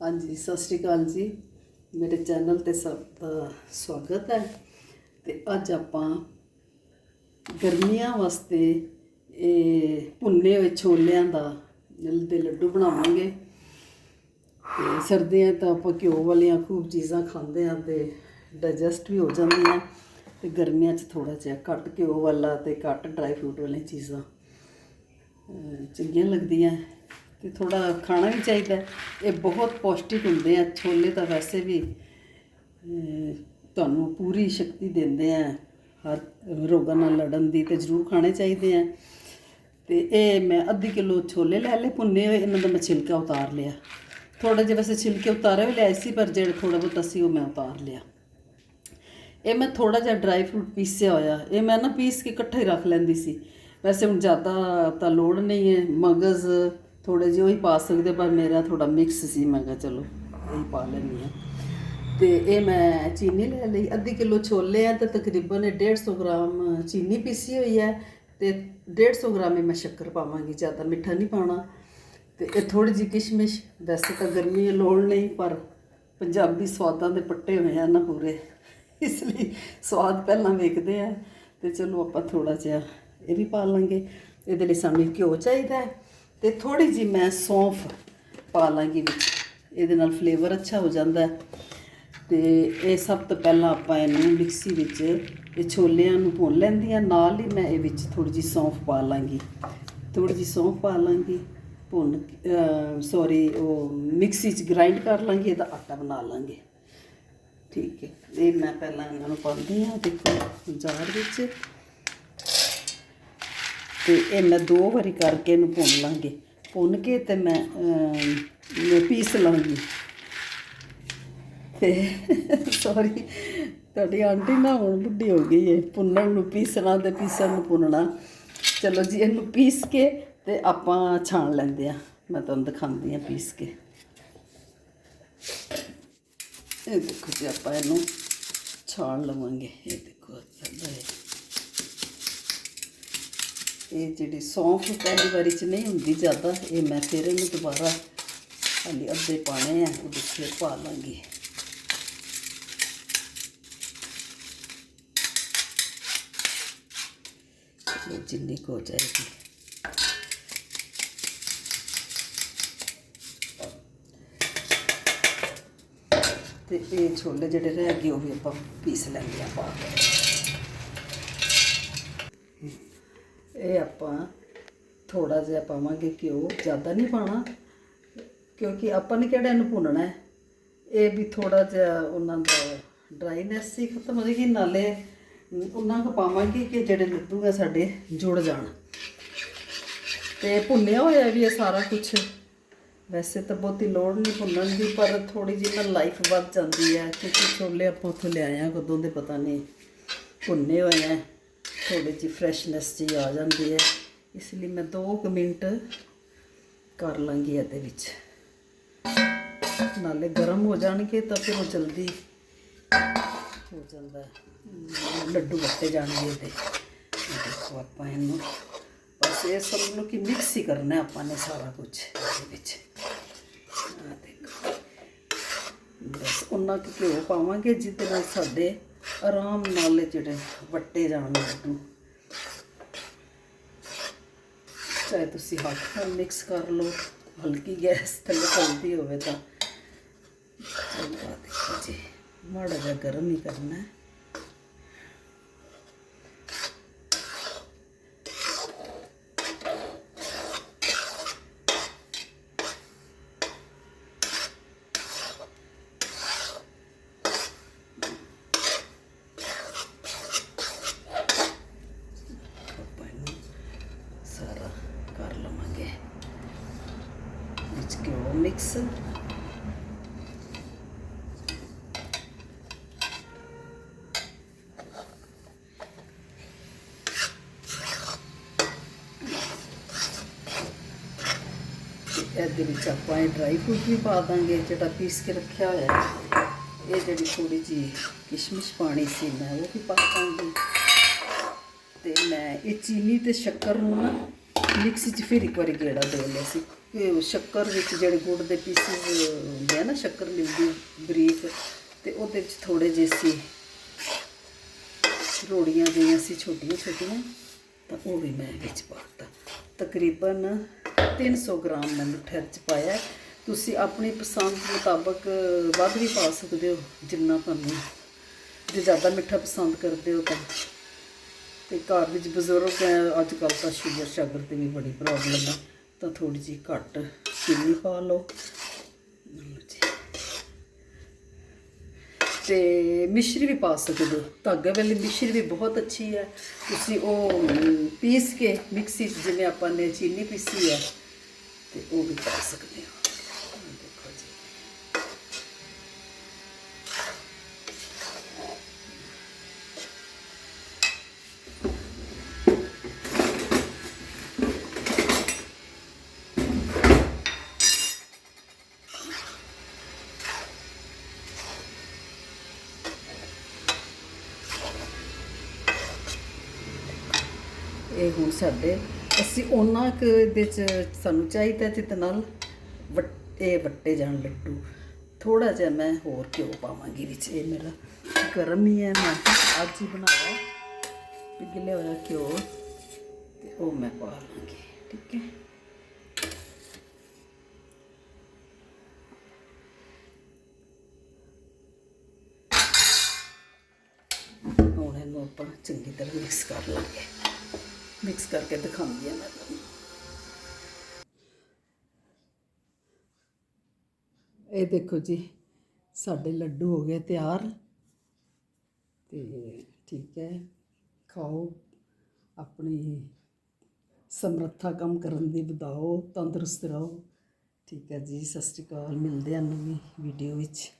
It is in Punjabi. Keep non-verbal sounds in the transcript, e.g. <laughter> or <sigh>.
ਹਾਂਜੀ, ਸਤਿ ਸ਼੍ਰੀ ਅਕਾਲ ਜੀ। ਮੇਰੇ ਚੈਨਲ ਤੇ ਸਭ ਦਾ ਸਵਾਗਤ ਹੈ। ਤੇ ਅੱਜ ਆਪਾਂ ਗਰਮੀਆਂ ਵਾਸਤੇ ਇਹ ਭੁੰਨੇ ਹੋਏ ਛੋਲਿਆਂ ਦਾ ਦੇ ਲੱਡੂ ਬਣਾਵਾਂਗੇ। ਤੇ ਸਰਦੀਆਂ ਤਾਂ ਆਪਾਂ ਘਿਓ ਵਾਲੀਆਂ ਖੂਬ ਚੀਜ਼ਾਂ ਖਾਂਦੇ ਆ ਤੇ ਡਾਈਜੈਸਟ ਵੀ ਹੋ ਜਾਂਦੀਆਂ। ਤੇ ਗਰਮੀਆਂ 'ਚ ਥੋੜਾ ਜਿਹਾ ਘੱਟ ਘਿਓ ਵਾਲਾ ਤੇ ਘੱਟ ਡਰਾਈ ਫਰੂਟ ਵਾਲੀਆਂ ਚੀਜ਼ਾਂ ਚੰਗੀਆਂ ਲੱਗਦੀਆਂ। ਤੇ ਥੋੜਾ ਖਾਣਾ ਵੀ ਚਾਹੀਦਾ ਇਹ ਬਹੁਤ ਪੌਸ਼ਟਿਕ ਹੁੰਦੇ ਆ, ਛੋਲੇ ਤਾਂ ਵੈਸੇ ਵੀ ਤੁਹਾਨੂੰ ਪੂਰੀ ਸ਼ਕਤੀ ਦਿੰਦੇ ਆ। ਹਰ ਰੋਗਾਂ ਨਾਲ ਲੜਨ ਦੀ ਤੇ ਜ਼ਰੂਰ ਖਾਣੇ ਚਾਹੀਦੇ ਆ। ਤੇ ਇਹ ਮੈਂ ਅੱਧੀ ਕਿਲੋ ਛੋਲੇ ਲੈ ਲਏ, ਭੁੰਨੇ ਹੋਏ, ਇਹਨਾਂ ਦਾ ਮੈਂ ਛਿਲਕਾ ਉਤਾਰ ਲਿਆ। ਥੋੜਾ ਜਿਹਾ ਵੈਸੇ ਛਿਲਕੇ ਉਤਾਰੇ ਵੀ ਲਿਆਏ ਸੀ, ਪਰ ਜਿਹੜਾ ਥੋੜਾ ਬਹੁਤ ਸੀ ਉਹ ਮੈਂ ਉਤਾਰ ਲਿਆ। ਇਹ ਮੈਂ ਥੋੜਾ ਜਿਹਾ ਡਰਾਈ ਫਰੂਟ ਪੀਸਿਆ ਹੋਇਆ। ਇਹ ਮੈਂ ਨਾ ਪੀਸ ਕੇ ਇਕੱਠਾ ਹੀ ਰੱਖ ਲੈਂਦੀ ਸੀ। ਵੈਸੇ ਹੁਣ ਜ਼ਿਆਦਾ ਤਾਂ ਲੋੜ ਨਹੀਂ ਹੈ। ਮਗਜ਼ ਥੋੜੇ ਜਿਹੇ ਹੀ ਪਾ ਸਕਦੇ, ਪਰ ਮੇਰਾ ਥੋੜਾ ਮਿਕਸ ਸੀ, ਮੈਂ ਕਿਹਾ ਚਲੋ ਇਹ ਪਾ ਲੈਂਦੀ ਹਾਂ। ਤੇ ਇਹ ਮੈਂ ਚੀਨੀ ਲੈ ਲਈ। ਅੱਧੀ ਕਿਲੋ ਛੋਲੇ ਆ ਤੇ ਤਕਰੀਬਨ 150 ਗ੍ਰਾਮ ਚੀਨੀ ਪੀਸੀ ਹੋਈ ਹੈ ਤੇ 150 ਗ੍ਰਾਮ ਹੀ ਮੈਂ ਸ਼ੱਕਰ ਪਾਵਾਂਗੀ, ਜ਼ਿਆਦਾ ਮਿੱਠਾ ਨਹੀਂ ਪਾਉਣਾ। ਤੇ ਇਹ ਥੋੜੀ ਜਿਹੀ ਕਿਸ਼ਮਿਸ਼, ਵੈਸੇ ਤਾਂ ਗਰਮੀ ਹੈ ਲੋੜ ਨਹੀਂ, ਪਰ ਪੰਜਾਬੀ ਸਵਾਦਾਂ ਦੇ ਪੱਟੇ ਹੋਏ ਆ ਨਾ ਪੂਰੇ। ਇਸ ਲਈ ਸਵਾਦ ਪਹਿਲਾਂ ਵੇਖਦੇ ਆ ਤੇ ਚਲੋ ਆਪਾਂ ਥੋੜਾ ਜਿਹਾ ਇਹ ਵੀ ਪਾ ਲਾਂਗੇ। ਇਹਦੇ ਲਈ ਸਾਨੂੰ ਘਿਓ ਚਾਹੀਦਾ ਹੈ। ਤੇ ਥੋੜੀ ਜਿਹੀ ਮੈਂ ਸੌਂਫ ਪਾ ਲਾਂਗੀ ਵਿੱਚ। ਇਹਦੇ ਨਾਲ ਫਲੇਵਰ ਅੱਛਾ ਹੋ ਜਾਂਦਾ ਹੈ। ਤੇ ਇਹ ਸਭ ਤੋਂ ਪਹਿਲਾਂ ਆਪਾਂ ਇਹਨੂੰ ਮਿਕਸੀ ਵਿੱਚ ਇਹ ਛੋਲਿਆਂ ਨੂੰ ਭੁੰਨ ਲੈਂਦੀ ਹਾਂ। ਨਾਲ ਹੀ ਮੈਂ ਇਹ ਵਿੱਚ ਥੋੜੀ ਜਿਹੀ ਸੌਂਫ ਪਾ ਲਾਂਗੀ। ਥੋੜੀ ਜਿਹੀ ਸੌਂਫ ਪਾ ਲਾਂਗੀ। ਭੁੰਨ ਸੌਰੀ ਉਹ ਮਿਕਸੀ 'ਚ ਗ੍ਰਾਈਂਡ ਕਰ ਲਾਂਗੀ, ਇਹਦਾ ਆਟਾ ਬਣਾ ਲਾਂਗੇ। ਠੀਕ ਹੈ। ਇਹ ਮੈਂ ਪਹਿਲਾਂ ਇਹਨਾਂ ਨੂੰ ਪਾਉਂਦੀ ਹਾਂ। ਦੇਖੋ ਜਾਰ ਵਿੱਚ ਤੇ ਇਹ ਮੈਂ ਦੋ ਵਾਰੀ ਕਰਕੇ ਇਹਨੂੰ ਭੁੰਨ ਲਾਂਗੇ। ਭੁੰਨ ਕੇ ਤੇ ਮੈਂ ਪੀਸ ਲਾਂਗੀ। ਤੇ <laughs> ਸੌਰੀ ਤੁਹਾਡੀ ਆਂਟੀ ਨਾ ਹੁਣ ਬੁੱਢੀ ਹੋ ਗਈ ਹੈ ਭੁੰਨਣ ਨੂੰ ਪੀਸਣਾ ਤੇ ਪੀਸਣ ਨੂੰ ਭੁੰਨਣਾ। ਚਲੋ ਜੀ, ਇਹਨੂੰ ਪੀਸ ਕੇ ਤੇ ਆਪਾਂ ਛਾਣ ਲੈਂਦੇ ਆ ਮੈਂ ਤੁਹਾਨੂੰ ਦਿਖਾਉਂਦੀ ਆ ਪੀਸ ਕੇ। ਇਹ ਦੇਖੋ ਜੀ, ਆਪਾਂ ਇਹਨੂੰ ਛਾਣ ਲਵਾਂਗੇ। ਇਹ ਦੇਖੋ ਸਾਡਾ ਇਹ ਇਹ ਜਿਹੜੀ ਸੌਂਫ ਪਹਿਲੀ ਵਾਰੀ ਚ ਨਹੀਂ ਹੁੰਦੀ ਜ਼ਿਆਦਾ, ਇਹ ਮੈਂ ਫਿਰ ਇਹਨੂੰ ਦੁਬਾਰਾ ਹਾਲੀ ਅੱਧੇ ਪਾਣੇ ਆ ਉਹ ਫਿਰ ਪਾ ਲਾਂਗੀ। ਜਿੰਨੀ ਕੁ ਹੋ ਜਾਏਗੀ। ਤੇ ਇਹ ਛੋਲੇ ਜਿਹੜੇ ਰਹਿ ਗਏ, ਉਹ ਵੀ ਆਪਾਂ ਪੀਸ ਲੈਂਦੇ ਆ ਪਾ ਕੇ ਇਹ ਆਪਾਂ ਥੋੜਾ ਜਿਹਾ ਪਾਵਾਂਗੇ ਘਿਓ, ਜ਼ਿਆਦਾ ਨਹੀਂ ਪਾਣਾ ਕਿਉਂਕਿ ਆਪਾਂ ਨੇ ਕਿਹੜਾ ਇਹਨੂੰ ਭੁੰਨਣਾ ਹੈ? ਇਹ ਵੀ ਥੋੜਾ ਜਿਹਾ ਉਹਨਾਂ ਦਾ ਡਰਾਈਨੈਸ ਹੀ ਖਤਮ ਹੋ ਜਾਏਗੀ, ਨਾਲੇ ਉਹਨਾਂ ਕੁ ਪਾਵਾਂਗੇ ਕਿ ਜਿਹੜੇ ਲੱਡੂ ਆ ਸਾਡੇ ਜੁੜ ਜਾਣ। ਤੇ ਭੁੰਨਿਆ ਹੋਇਆ ਵੀ ਇਹ ਸਾਰਾ ਕੁਝ ਵੈਸੇ ਤਾਂ ਬਹੁਤੀ ਲੋੜ ਨਹੀਂ ਭੁੰਨਣ ਦੀ, ਪਰ ਥੋੜੀ ਜਿਹੀ ਨਾ ਲਾਈਫ ਵੱਧ ਜਾਂਦੀ ਹੈ, ਕਿਉਂਕਿ ਛੋਲੇ ਆਪਾਂ ਉੱਥੋਂ ਲਿਆਏ ਆ, ਕਦੋਂ ਦੇ ਪਤਾ ਨਹੀਂ। ਭੁੰਨੇ ਹੋਏ ਆ। ਥੋੜੀ ਜਿਹੀ ਫਰੈਸ਼ਨੈਸ ਜੀ ਆ ਜਾਂਦੀ ਹੈ। ਇਸ ਲਈ ਮੈਂ 2 ਮਿੰਟ ਕਰ ਲਾਂਗੀ ਇਹਦੇ ਵਿੱਚ। ਨਾਲੇ ਗਰਮ ਹੋ ਜਾਣਗੇ ਤਾਂ ਫਿਰ ਉਹ ਜਲਦੀ ਹੋ ਜਾਂਦਾ ਲੱਡੂ ਵੱਟੇ ਜਾਣਗੇ ਇਹਦੇ। ਦੇਖੋ ਆਪਾਂ ਇਹਨੂੰ। ਬਸ ਇਹ ਸਭ ਨੂੰ ਕਿ ਮਿਕਸ ਹੀ ਕਰਨਾ ਆਪਾਂ ਨੇ ਸਾਰਾ ਕੁਝ ਇਹਦੇ ਵਿੱਚ। ਆ ਦੇਖੋ। ਬਸ ਉਹਨਾਂ ਕੁ ਘਿਓ ਪਾਵਾਂਗੇ ਜਿਹਦੇ ਨਾਲ ਸਾਡੇ ਆਰਾਮ ਨਾਲ ਜਿਹੜੇ ਵੱਟੇ ਜਾਣ ਲੱਡੂ ਚਾਹੇ ਤੁਸੀਂ ਹੱਥ ਨਾਲ ਮਿਕਸ ਕਰ ਲਓ, ਹਲਕੀ ਗੈਸ ਥੱਲੇ ਚੱਲਦੀ ਹੋਵੇ ਤਾਂ। ਚਲੋ ਦੇਖੋ ਜੀ, ਮਾੜਾ ਜਿਹਾ ਗਰਮ ਹੀ ਕਰਨਾ ਹੈ ਆਪਾਂ ਇਹਨੂੰ ਸਾਰਾ ਕਰ ਲਵਾਂਗੇ ਵਿੱਚ ਘਿਓ ਮਿਕਸ ਇਹਦੇ ਵਿੱਚ ਆਪਾਂ ਇਹ ਡਰਾਈ ਫਰੂਟ ਵੀ ਪਾ ਦਾਂਗੇ ਜਿਹੜਾ ਪੀਸ ਕੇ ਰੱਖਿਆ ਹੋਇਆ ਹੈ। ਇਹ ਜਿਹੜੀ ਥੋੜੀ ਜੀ ਕਿਸ਼ਮਿਸ਼ ਪਾਣੀ ਸੀ, ਮੈਂ ਉਹ ਵੀ ਪਾ ਦਾਂਗੀ। ਤੇ ਮੈਂ ਇਹ ਚੀਨੀ ਤੇ ਸ਼ੱਕਰ ਨੂੰ ਨਾ ਮਿਕਸੀ 'ਚ ਫਿਰ ਇੱਕ ਵਾਰੀ ਗੇੜਾ ਦੇ ਲਿਆ ਸੀ। ਕਿ ਸ਼ੱਕਰ ਵਿੱਚ ਜਿਹੜੇ ਗੁੜ ਦੇ ਪੀਸਿਸ ਹੁੰਦੇ ਆ ਨਾ, ਸ਼ੱਕਰ ਮਿਲਦੀ ਬਰੀਕ ਤੇ ਉਹਦੇ ਵਿੱਚ ਥੋੜੇ ਜਿਹੇ ਸੀ ਰੋੜੀਆਂ ਜਿਹੀਆਂ ਸੀ ਛੋਟੀਆਂ ਛੋਟੀਆਂ ਤਾਂ ਉਹ ਵੀ ਮੈਂ ਵਿੱਚ ਪਾਤਾ ਤਕਰੀਬਨ 300 ਗ੍ਰਾਮ ਮੈਂ ਮਿੱਠਾ ਚ ਪਾਇਆ। ਤੁਸੀਂ ਆਪਣੀ ਪਸੰਦ ਮੁਤਾਬਕ ਵੱਧ ਵੀ ਪਾ ਸਕਦੇ ਹੋ, ਜਿੰਨਾ ਤੁਹਾਨੂੰ ਜੇ ਜ਼ਿਆਦਾ ਮਿੱਠਾ ਪਸੰਦ ਕਰਦੇ ਹੋ ਤਾਂ। ਤੇ ਘਰ ਵਿੱਚ ਬਜ਼ੁਰਗ ਹੈ ਅੱਜ ਕੱਲ੍ਹ ਤਾਂ ਸ਼ੂਗਰ ਸ਼ਾਗਰ ਦੀ ਵੀ ਬੜੀ ਪ੍ਰੋਬਲਮ ਹੈ, ਤਾਂ ਥੋੜੀ ਜਿਹੀ ਘੱਟ ਚੀਨੀ ਪਾ ਲਓ। ਲਓ ਤੇ ਮਿਸ਼ਰੀ ਵੀ ਪਾ ਸਕਦੇ ਹੋ। ਧਾਗੇ ਵਾਲੀ ਮਿਸ਼ਰੀ ਵੀ ਬਹੁਤ ਅੱਛੀ ਹੈ। ਤੁਸੀਂ ਉਹ ਪੀਸ ਕੇ ਮਿਕਸੀ 'ਚ ਜਿਵੇਂ ਆਪਾਂ ਨੇ ਚੀਨੀ ਪੀਸੀ ਹੈ, ਤੇ ਉਹ ਵੀ ਪਾ ਸਕਦੇ ਹੋ ਆਹ ਦੇਖੋ ਜੀ ਇਹ ਹੁਣ ਸਾਡੇ। ਅਸੀਂ ਉਹਨਾਂ ਕੁ ਦੇ ਚ ਸਾਨੂੰ ਚਾਹੀਦਾ ਜਿਤ ਨਾਲ ਵੱਟ- ਇਹ ਵੱਟੇ ਜਾਣ ਲੱਡੂ। ਥੋੜਾ ਜਿਹਾ ਮੈਂ ਹੋਰ ਘਿਓ ਪਾਵਾਂਗੀ ਵਿੱਚ। ਇਹ ਮੇਰਾ ਗਰਮ ਹੀ ਹੈ। ਮੈਂ ਅੱਜ ਹੀ ਬਣਾਇਆ। ਪਿਘਲਿਆ ਹੋਇਆ ਘਿਓ। ਤੇ ਉਹ ਮੈਂ ਪਾ ਲਾਂਗੀ ਠੀਕ ਹੈ। ਹੁਣ ਇਹਨੂੰ ਆਪਾਂ ਚੰਗੀ ਤਰ੍ਹਾਂ ਮਿਕਸ ਕਰ ਲਾਂਗੇ। ਮਿਕਸ ਕਰਕੇ ਦਿਖਾਉਂਦੀ ਹਾਂ ਮੈਂ ਤੁਹਾਨੂੰ। ਇਹ ਦੇਖੋ ਜੀ, ਸਾਡੇ ਲੱਡੂ ਹੋ ਗਏ ਤਿਆਰ। ਤੇ ਠੀਕ ਹੈ, ਖਾਓ, ਆਪਣੀ ਸਮਰੱਥਾ ਕੰਮ ਕਰਨ ਦੀ ਵਧਾਓ, ਤੰਦਰੁਸਤ ਰਹੋ। ਠੀਕ ਹੈ ਜੀ, ਸਤਿ ਸ਼੍ਰੀ ਅਕਾਲ। ਮਿਲਦੇ ਹਾਂ ਨਵੀਂ ਵੀਡੀਓ ਵਿੱਚ।